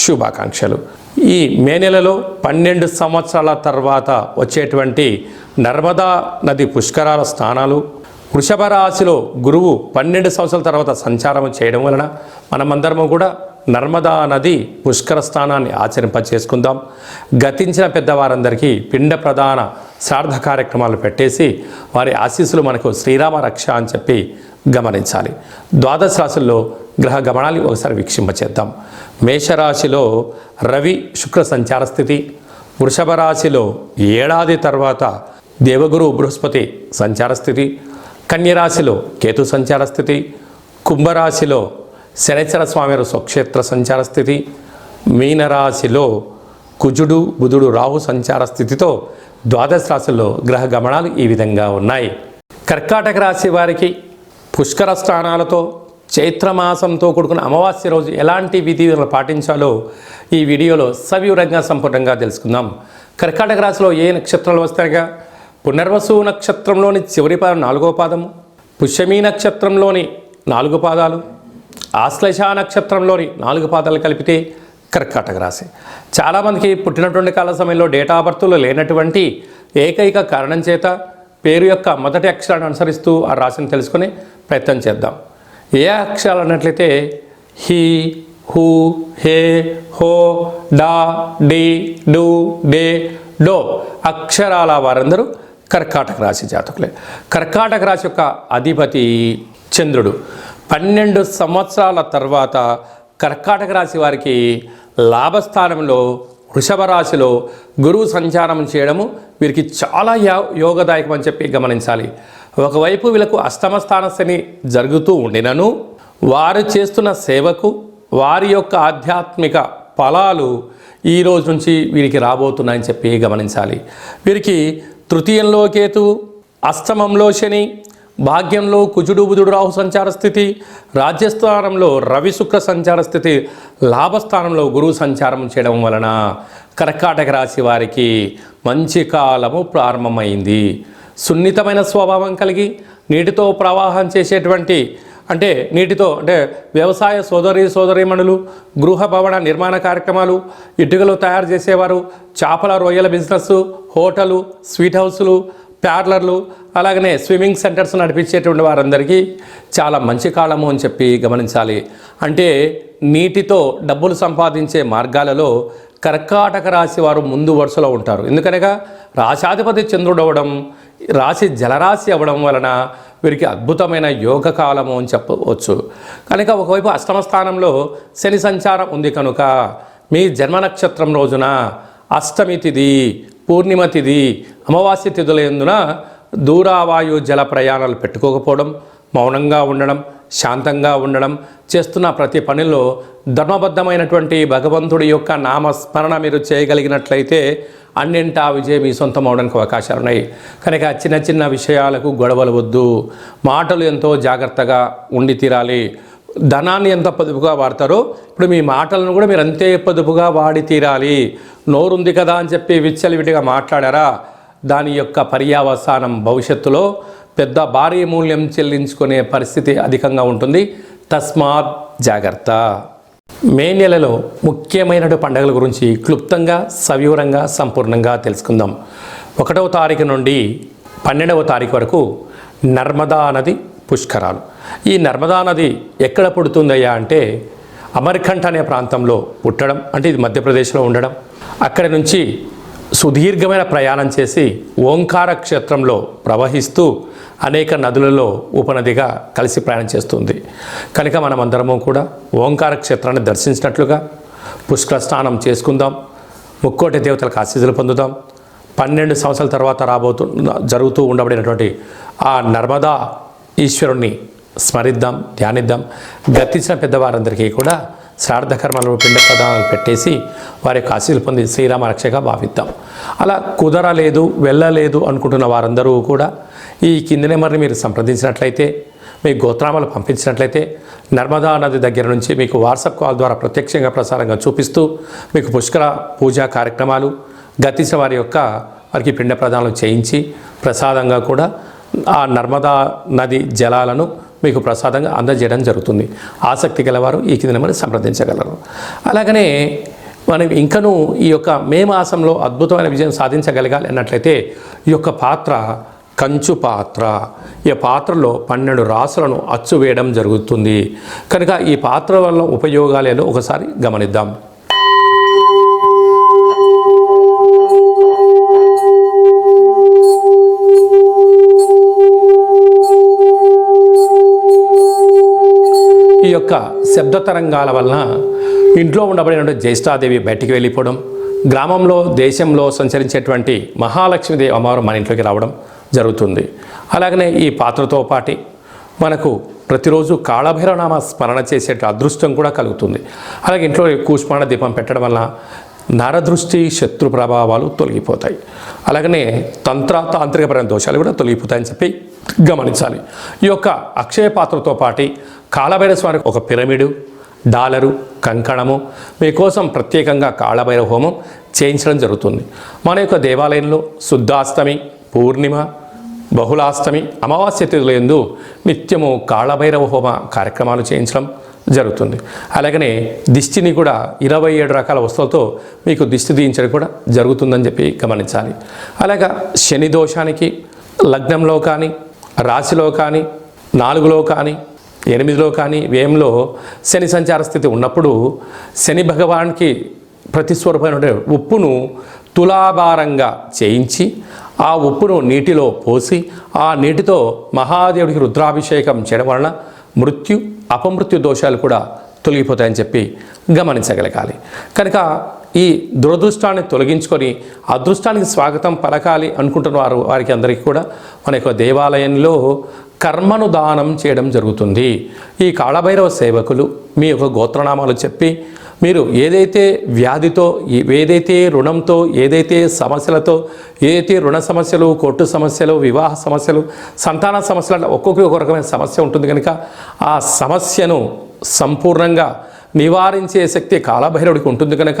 శుభాకాంక్షలు. ఈ మే నెలలో పన్నెండు సంవత్సరాల తర్వాత వచ్చేటువంటి నర్మదా నది పుష్కరాల స్నానాలు వృషభ రాశిలో గురువు పన్నెండు సంవత్సరాల తర్వాత సంచారం చేయడం వలన మనమందరము కూడా నర్మదా నది పుష్కర స్నానాన్ని ఆచరింప చేసుకుందాం గతించిన పెద్దవారందరికీ పిండ ప్రధాన శ్రార్థ కార్యక్రమాలు పెట్టేసి వారి ఆశీస్సులు మనకు శ్రీరామ రక్ష అని చెప్పి గమనించాలి. ద్వాదశ రాశుల్లో గ్రహ గమనాలు ఒకసారి వీక్షింపచేద్దాం. మేషరాశిలో రవి శుక్ర సంచార స్థితి వృషభ రాశిలో ఏడాది తర్వాత దేవగురు బృహస్పతి సంచార స్థితి కన్యరాశిలో కేతు సంచార స్థితి కుంభరాశిలో శనిచర స్వామివారి స్వక్షేత్ర సంచార స్థితి మీనరాశిలో కుజుడు బుధుడు రాహు సంచార స్థితితో ద్వాదశ రాశుల్లో గ్రహ గమనాలు ఈ విధంగా ఉన్నాయి. కర్కాటక రాశి వారికి పుష్కర స్నానాలతో చైత్రమాసంతో కూడుకున్న అమావాస్య రోజు ఎలాంటి విధులు పాటించాలో ఈ వీడియోలో సవివరంగా సంపూర్ణంగా తెలుసుకుందాం. కర్కాటక రాశిలో ఏ నక్షత్రాలు వస్తాయిగా? పునర్వసు నక్షత్రంలోని చివరి పాదం నాలుగో పాదము పుష్యమీ నక్షత్రంలోని నాలుగు పాదాలు ఆశ్లేష నక్షత్రంలోని నాలుగు పాదాలు కలిపితే కర్కాటక రాశి. చాలామందికి పుట్టినటువంటి కాల సమయంలో డేటా ఆఫ్ లేనటువంటి ఏకైక కారణం చేత పేరు యొక్క మొదటి అక్షరాన్ని అనుసరిస్తూ ఆ రాశిని తెలుసుకునే ప్రయత్నం చేద్దాం. ఏ అక్షరాలు అన్నట్లయితే హీ హూ హే హో డా డి డు డే డో అక్షరాల వారందరూ కర్కాటక రాశి జాతకులే. కర్కాటక రాశి యొక్క అధిపతి చంద్రుడు. పన్నెండు సంవత్సరాల తర్వాత కర్కాటక రాశి వారికి లాభస్థానంలో వృషభ రాశిలో గురువు సంచారం చేయడము వీరికి చాలా యో యోగదాయకం అని చెప్పి గమనించాలి. ఒకవైపు వీళ్ళకు అష్టమ స్థాన శని జరుగుతూ ఉండినను వారు చేస్తున్న సేవకు వారి యొక్క ఆధ్యాత్మిక ఫలాలు ఈ రోజు నుంచి వీరికి రాబోతున్నాయని చెప్పి గమనించాలి. వీరికి తృతీయంలో కేతు అష్టమంలో శని భాగ్యంలో కుజుడు బుధుడు రాహు సంచార స్థితి రాజ్యస్థానంలో రవి శుక్ర సంచార స్థితి లాభస్థానంలో గురువు సంచారం చేయడం వలన కర్కాటక రాశి వారికి మంచి కాలము ప్రారంభమైంది. సున్నితమైన స్వభావం కలిగి నీటితో ప్రవాహం చేసేటువంటి అంటే నీటితో అంటే వ్యవసాయ సోదరి సోదరీమణులు గృహ భవన నిర్మాణ కార్యక్రమాలు ఇటుకలు తయారు చేసేవారు చేపల రొయ్యల బిజినెస్ హోటలు స్వీట్ హౌసులు పార్లర్లు అలాగనే స్విమ్మింగ్ సెంటర్స్ నడిపించేటువంటి వారందరికీ చాలా మంచి కాలము అని చెప్పి గమనించాలి. అంటే నీటితో డబ్బులు సంపాదించే మార్గాలలో కర్కాటక రాశి వారు ముందు వరుసలో ఉంటారు. ఎందుకనగా రాశాధిపతి చంద్రుడు అవ్వడం రాశి జలరాశి అవ్వడం వలన వీరికి అద్భుతమైన యోగ కాలము అని చెప్పవచ్చు. కనుక ఒకవైపు అష్టమ స్థానంలో శని సంచారం ఉంది కనుక మీ జన్మ నక్షత్రం రోజున అష్టమి తిథి పూర్ణిమ తిథి అమావాస్య తిథులందున దూరావాయు జల ప్రయాణాలు పెట్టుకోకపోవడం మౌనంగా ఉండడం శాంతంగా ఉండడం చేస్తున్న ప్రతి పనిలో ధర్మబద్ధమైనటువంటి భగవంతుడి యొక్క నామస్మరణ మీరు చేయగలిగినట్లయితే అన్నింటా విజయం మీ సొంతం అవడానికి అవకాశాలు ఉన్నాయి కనుక చిన్న చిన్న విషయాలకు గొడవలు వద్దు. మాటలు ఎంతో జాగ్రత్తగా ఉండి తీరాలి. ధనాన్ని ఎంత పొదుపుగా వాడతారో ఇప్పుడు మీ మాటలను కూడా మీరు అంతే పొదుపుగా వాడి తీరాలి. నోరుంది కదా అని చెప్పి విచ్చలవిడిగా మాట్లాడారా? దాని యొక్క పర్యావసానం భవిష్యత్తులో పెద్ద భారీ మూల్యం చెల్లించుకునే పరిస్థితి అధికంగా ఉంటుంది. తస్మాత్ జాగ్రత్త. మే నెలలో ముఖ్యమైన పండుగల గురించి క్లుప్తంగా సవివరంగా సంపూర్ణంగా తెలుసుకుందాం. ఒకటవ తారీఖు నుండి పన్నెండవ తారీఖు వరకు నర్మదా నది పుష్కరాలు. ఈ నర్మదా నది ఎక్కడ పుడుతుందయ్యా అంటే అమర్కంఠ అనే ప్రాంతంలో పుట్టడం అంటే ఇది మధ్యప్రదేశ్లో ఉండడం. అక్కడి నుంచి సుదీర్ఘమైన ప్రయాణం చేసి ఓంకార క్షేత్రంలో ప్రవహిస్తూ అనేక నదులలో ఉపనదిగా కలిసి ప్రయాణం చేస్తుంది. కనుక మనమందరము కూడా ఓంకార క్షేత్రాన్ని దర్శించినట్లుగా పుష్కర స్నానం చేసుకుందాం ముక్కోటి దేవతలకు ఆశీస్సులు పొందుదాం. పన్నెండు సంవత్సరాల తర్వాత రాబోతు జరుగుతూ ఉండబడినటువంటి ఆ నర్మదా ఈశ్వరుణ్ణి స్మరిద్దాం ధ్యానిద్దాం. గతించిన పెద్దవారందరికీ కూడా శ్రాద్ధ కర్మలు పిండ ప్రదానాలు పెట్టేసి వారి యొక్క ఆశీలు పొంది శ్రీరామ రక్షగా భావిద్దాం. అలా కుదరలేదు వెళ్ళలేదు అనుకుంటున్న వారందరూ కూడా ఈ కింది నెంబర్ని మీరు సంప్రదించినట్లయితే మీ గోత్రామాలు పంపించినట్లయితే నర్మదా నది దగ్గర నుంచి మీకు వాట్సాప్ కాల్ ద్వారా ప్రత్యక్షంగా ప్రసారంగా చూపిస్తూ మీకు పుష్కర పూజా కార్యక్రమాలు గతించిన వారి యొక్క వారికి పిండ ప్రదానాలు చేయించి ప్రసాదంగా కూడా ఆ నర్మదా నది జలాలను మీకు ప్రసాదంగా అందజేయడం జరుగుతుంది. ఆసక్తి గలవారు ఈ కింద నెంబర్ని సంప్రదించగలరు. అలాగనే మనం ఇంకనూ ఈ యొక్క మే మాసంలో అద్భుతమైన విజయం సాధించగలగాలి అన్నట్లయితే ఈ యొక్క పాత్ర కంచు పాత్ర ఈ పాత్రలో పన్నెండు రాసులను అచ్చు వేయడం జరుగుతుంది. కనుక ఈ పాత్ర వల్ల ఉపయోగాలేదో ఒకసారి గమనిద్దాం. శబ్ద తరంగాల వలన ఇంట్లో ఉండబడిన జ్యేష్ఠాదేవి బయటికి వెళ్ళిపోవడం గ్రామంలో దేశంలో సంచరించేటువంటి మహాలక్ష్మీదేవి అమ్మవారు మన ఇంట్లోకి రావడం జరుగుతుంది. అలాగనే ఈ పాత్రతో పాటి మనకు ప్రతిరోజు కాళభైరవనామ స్మరణ చేసే అదృష్టం కూడా కలుగుతుంది. అలాగే ఇంట్లో కూష్మాణ దీపం పెట్టడం వల్ల నరదృష్టి శత్రు ప్రభావాలు తొలగిపోతాయి. అలాగనే తంత్ర తాంత్రికపరమైన దోషాలు కూడా తొలగిపోతాయని చెప్పి గమనించాలి. ఈ యొక్క అక్షయ పాత్రతో పాటి కాళభైరవ స్వామికి ఒక పిరమిడు డాలరు కంకణము మీకోసం ప్రత్యేకంగా కాళభైరవ హోమం చేయించడం జరుగుతుంది. మన యొక్క దేవాలయంలో శుద్ధాష్టమి పూర్ణిమ బహుళాష్టమి అమావాస్య తిథులందు నిత్యము కాళభైరవ హోమ కార్యక్రమాలు చేయించడం జరుగుతుంది. అలాగనే దిష్టిని కూడా ఇరవై ఏడు రకాల వస్తువులతో మీకు దిష్టి తీయించడం కూడా జరుగుతుందని చెప్పి గమనించాలి. అలాగా శని దోషానికి లగ్నంలో కానీ రాశిలో కానీ నాలుగులో కానీ ఎనిమిదిలో కానీ వ్యయంలో శని సంచార స్థితి ఉన్నప్పుడు శని భగవానికి ప్రతిస్వరూపమైన ఉప్పును తులాభారంగా చేయించి ఆ ఉప్పును నీటిలో పోసి ఆ నీటితో మహాదేవుడికి రుద్రాభిషేకం చేయడం వలన మృత్యు అపమృత్యు దోషాలు కూడా తొలగిపోతాయని చెప్పి గమనించగలగాలి. కనుక ఈ దురదృష్టాన్ని తొలగించుకొని అదృష్టానికి స్వాగతం పలకాలి అనుకుంటున్న వారు వారికి అందరికీ కూడా మన యొక్క దేవాలయంలో కర్మను దానం చేయడం జరుగుతుంది. ఈ కాళభైరవ సేవకులు మీ యొక్క గోత్రనామాలు చెప్పి మీరు ఏదైతే వ్యాధితో ఏదైతే రుణంతో ఏదైతే సమస్యలతో ఏదైతే రుణ సమస్యలు కోర్టు సమస్యలు వివాహ సమస్యలు సంతాన సమస్యలు అంటే ఒక్కొక్క ఒక రకమైన సమస్య ఉంటుంది కనుక ఆ సమస్యను సంపూర్ణంగా నివారించే శక్తి కాలభైరవుడికి ఉంటుంది కనుక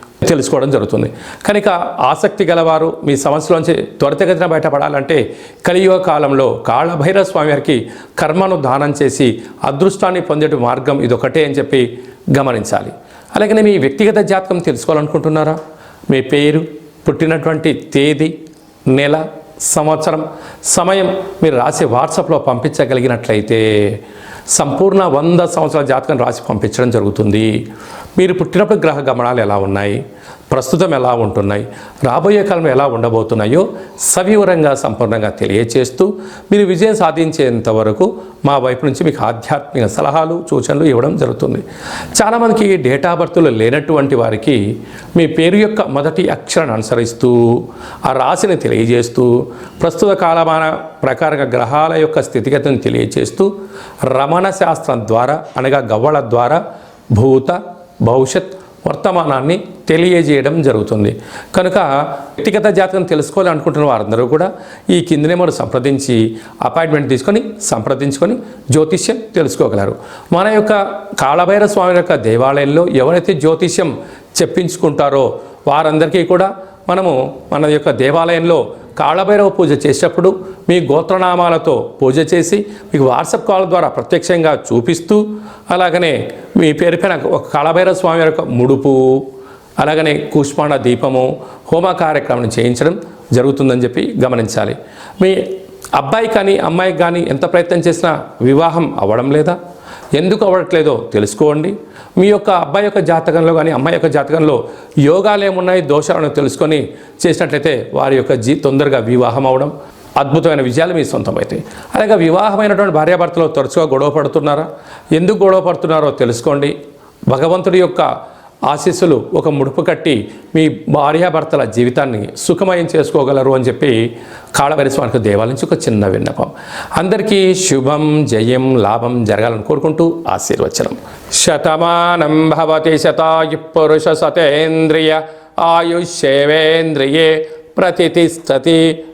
తెలుసుకోవడం జరుగుతుంది. కనుక ఆసక్తి గలవారు మీ సమస్యలోంచి త్వరితగతిన బయటపడాలంటే కలియుగ కాలంలో కాళభైరవ స్వామి వారికి కర్మను దానం చేసి అదృష్టాన్ని పొందేట మార్గం ఇదొకటే అని చెప్పి గమనించాలి. అలాగే మీ వ్యక్తిగత జాతకం తెలుసుకోవాలనుకుంటున్నారా? మీ పేరు పుట్టినటువంటి తేదీ నెల సంవత్సరం సమయం మీరు రాసి వాట్సాప్లో పంపించగలిగినట్లయితే సంపూర్ణ వంద సంవత్సరాల జాతకం రాసి పంపించడం జరుగుతుంది. మీరు పుట్టినప్పుడు గ్రహ గమనాలు ఎలా ఉన్నాయి? ప్రస్తుతం ఎలా ఉంటున్నాయి? రాబోయే కాలం ఎలా ఉండబోతున్నాయో సవివరంగా సంపూర్ణంగా తెలియచేస్తూ మీరు విజయం సాధించేంత వరకు మా వైపు నుంచి మీకు ఆధ్యాత్మిక సలహాలు సూచనలు ఇవ్వడం జరుగుతుంది. చాలామందికి డేటా బర్త్లు లేనటువంటి వారికి మీ పేరు యొక్క మొదటి అక్షరాన్ని అనుసరిస్తూ ఆ రాశిని తెలియజేస్తూ ప్రస్తుత కాలమాన ప్రకారంగా గ్రహాల యొక్క స్థితిగతిని తెలియజేస్తూ రమణ శాస్త్రం ద్వారా అనగా గవ్వల ద్వారా భూత భవిష్యత్ వర్తమానాన్ని తెలియజేయడం జరుగుతుంది. కనుక వ్యక్తిగత జాతకం తెలుసుకోవాలనుకుంటున్న వారందరూ కూడా ఈ కింది నెంబర్ సంప్రదించి అపాయింట్మెంట్ తీసుకొని సంప్రదించుకొని జ్యోతిష్యం తెలుసుకోగలరు. మన యొక్క కాళభైర స్వామి యొక్క దేవాలయంలో ఎవరైతే జ్యోతిష్యం చెప్పించుకుంటారో వారందరికీ కూడా మనము మన యొక్క దేవాలయంలో కాళభైరవ పూజ చేసేటప్పుడు మీ గోత్రనామాలతో పూజ చేసి మీకు వాట్సాప్ కాల్ ద్వారా ప్రత్యక్షంగా చూపిస్తూ అలాగనే మీ పేరు పైన ఒక కాళభైరవ స్వామి యొక్క ముడుపు అలాగనే కూష్మాండ దీపము హోమ కార్యక్రమం చేయించడం జరుగుతుందని చెప్పి గమనించాలి. మీ అబ్బాయి కానీ అమ్మాయికి కానీ ఎంత ప్రయత్నం చేసినా వివాహం అవ్వడం లేదా? ఎందుకు అవ్వట్లేదో తెలుసుకోండి. మీ యొక్క అబ్బాయి యొక్క జాతకంలో కానీ అమ్మాయి యొక్క జాతకంలో యోగాలు ఏమున్నాయి దోషాలను తెలుసుకొని చేసినట్లయితే వారి యొక్క జీ తొందరగా వివాహం అవడం అద్భుతమైన విజయాలు మీ సొంతమవుతాయి అలాగే వివాహమైనటువంటి భార్యాభర్తలు తరచుగా గొడవ పడుతున్నారా? ఎందుకు గొడవ పడుతున్నారో తెలుసుకోండి. భగవంతుడి యొక్క ఆశీస్సులు ఒక ముడుపు కట్టి మీ భార్యాభర్తల జీవితాన్ని సుఖమయం చేసుకోగలరు అని చెప్పి కాళభైరి స్వామికి దేవాలయం నుంచి ఒక చిన్న విన్నపం. అందరికీ శుభం జయం లాభం జరగాలని కోరుకుంటూ ఆశీర్వచనం. శతమానం భవతి శతాయు పురుష సతేంద్రియ ఆయుష్యేవేంద్రియే ప్రతిష్టతి